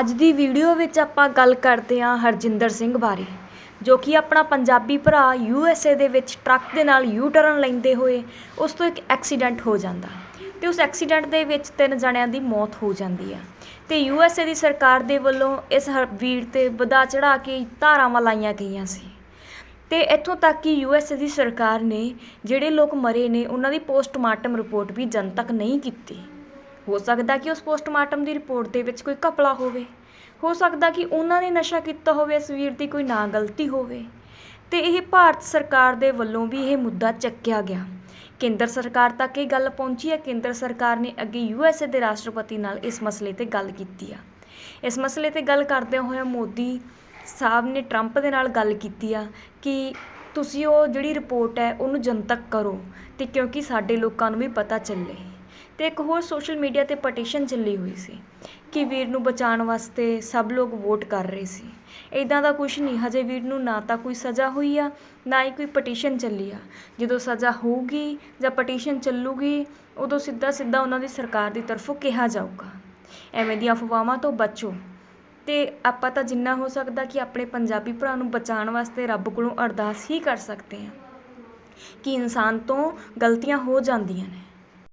ਅੱਜ ਦੀ ਵੀਡੀਓ ਵਿੱਚ ਆਪਾਂ ਗੱਲ ਕਰਦੇ ਹਾਂ ਹਰਜਿੰਦਰ ਸਿੰਘ ਬਾਰੇ, ਜੋ ਕਿ ਆਪਣਾ ਪੰਜਾਬੀ ਭਰਾ ਯੂ ਐਸ ਏ ਦੇ ਵਿੱਚ ਟਰੱਕ ਦੇ ਨਾਲ ਯੂ ਟਰਨ ਲੈਂਦੇ ਹੋਏ ਉਸ ਤੋਂ ਇੱਕ ਐਕਸੀਡੈਂਟ ਹੋ ਜਾਂਦਾ ਤੇ ਉਸ ਐਕਸੀਡੈਂਟ ਦੇ ਵਿੱਚ ਤਿੰਨ ਜਣਿਆਂ ਦੀ ਮੌਤ ਹੋ ਜਾਂਦੀ ਆ। ਤੇ ਯੂ ਐਸ ਏ ਦੀ ਸਰਕਾਰ ਦੇ ਵੱਲੋਂ ਇਸ ਹਰ- ਵੀਰ ਤੇ ਵਧਾ ਚੜਾ ਕੇ ਧਾਰਾਵਾਂ ਲਾਈਆਂ ਗਈਆਂ ਸੀ। ਤੇ ਇੱਥੋਂ ਤੱਕ ਕਿ ਯੂ ਐਸ ਏ ਦੀ ਸਰਕਾਰ ਨੇ ਜਿਹੜੇ ਲੋਕ ਮਰੇ ਨੇ, ਉਹਨਾਂ ਦੀ ਪੋਸਟਮਾਰਟਮ ਰਿਪੋਰਟ ਵੀ ਜਨਤਕ ਨਹੀਂ ਕੀਤੀ। ਹੋ ਸਕਦਾ ਕਿ ਉਸ ਪੋਸਟਮਾਰਟਮ ਦੀ ਰਿਪੋਰਟ ਦੇ ਵਿੱਚ ਕੋਈ ਘਪਲਾ ਹੋਵੇ। ਹੋ ਸਕਦਾ ਕਿ ਉਹਨਾਂ ਨੇ ਨਸ਼ਾ ਕੀਤਾ ਹੋਵੇ, ਇਸ ਵੀਰ ਦੀ ਕੋਈ ਨਾ ਗਲਤੀ ਹੋਵੇ। ਤੇ ਇਹ ਭਾਰਤ ਸਰਕਾਰ ਦੇ ਵੱਲੋਂ ਵੀ ਇਹ ਮੁੱਦਾ ਚੱਕਿਆ ਗਿਆ। ਕੇਂਦਰ ਸਰਕਾਰ ਤੱਕ ਇਹ ਗੱਲ ਪਹੁੰਚੀ ਹੈ। ਕੇਂਦਰ ਸਰਕਾਰ ਨੇ ਅੱਗੇ ਯੂ ਐਸ ਏ ਦੇ ਰਾਸ਼ਟਰਪਤੀ ਨਾਲ ਇਸ ਮਸਲੇ ਤੇ ਗੱਲ ਕੀਤੀ ਆ। ਇਸ ਮਸਲੇ ਤੇ ਗੱਲ ਕਰਦਿਆਂ ਹੋਇਆ ਮੋਦੀ ਸਾਹਿਬ ਨੇ ਟਰੰਪ ਦੇ ਨਾਲ ਗੱਲ ਕੀਤੀ ਆ ਕਿ ਤੁਸੀਂ ਉਹ ਜਿਹੜੀ ਰਿਪੋਰਟ ਹੈ, ਉਹਨੂੰ ਜਨਤਕ ਕਰੋ ਤੇ ਕਿਉਂਕਿ ਸਾਡੇ ਲੋਕਾਂ ਨੂੰ ਵੀ ਪਤਾ ਚੱਲੇ। ਤੇ ਇੱਕ ਹੋਰ ਸੋਸ਼ਲ ਮੀਡੀਆ ਤੇ ਪਟੀਸ਼ਨ ਚੱਲੀ ਹੋਈ ਸੀ ਕਿ ਵੀਰ ਨੂੰ ਬਚਾਉਣ ਵਾਸਤੇ ਸਭ ਲੋਕ ਵੋਟ ਕਰ ਰਹੇ ਸੀ। ਇਦਾਂ ਦਾ ਕੁਝ ਨਹੀਂ, ਹਜੇ ਵੀਰ ਨੂੰ ਨਾ ਤਾਂ ਕੋਈ ਸਜ਼ਾ ਹੋਈ ਆ, ਨਾ ਹੀ ਕੋਈ ਪਟੀਸ਼ਨ ਚੱਲੀ ਆ। ਜਦੋਂ ਸਜ਼ਾ ਹੋਊਗੀ ਜਾਂ ਪਟੀਸ਼ਨ ਚੱਲੂਗੀ, ਉਦੋਂ ਸਿੱਧਾ ਸਿੱਧਾ ਉਹਨਾਂ ਦੀ ਸਰਕਾਰ ਦੀ ਤਰਫੋਂ ਕਿਹਾ ਜਾਊਗਾ। ਐਵੇਂ ਦੀਆਂ ਅਫਵਾਹਾਂ ਤੋਂ ਬਚੋ। ਤੇ ਆਪਾਂ ਤਾਂ ਜਿੰਨਾ ਹੋ ਸਕਦਾ ਕਿ ਆਪਣੇ ਪੰਜਾਬੀ ਭਰਾ ਨੂੰ ਬਚਾਉਣ ਵਾਸਤੇ ਰੱਬ ਕੋਲੋਂ ਅਰਦਾਸ ਹੀ ਕਰ ਸਕਦੇ ਹਾਂ ਕਿ ਇਨਸਾਨ ਤੋਂ ਗਲਤੀਆਂ ਹੋ ਜਾਂਦੀਆਂ ਨੇ।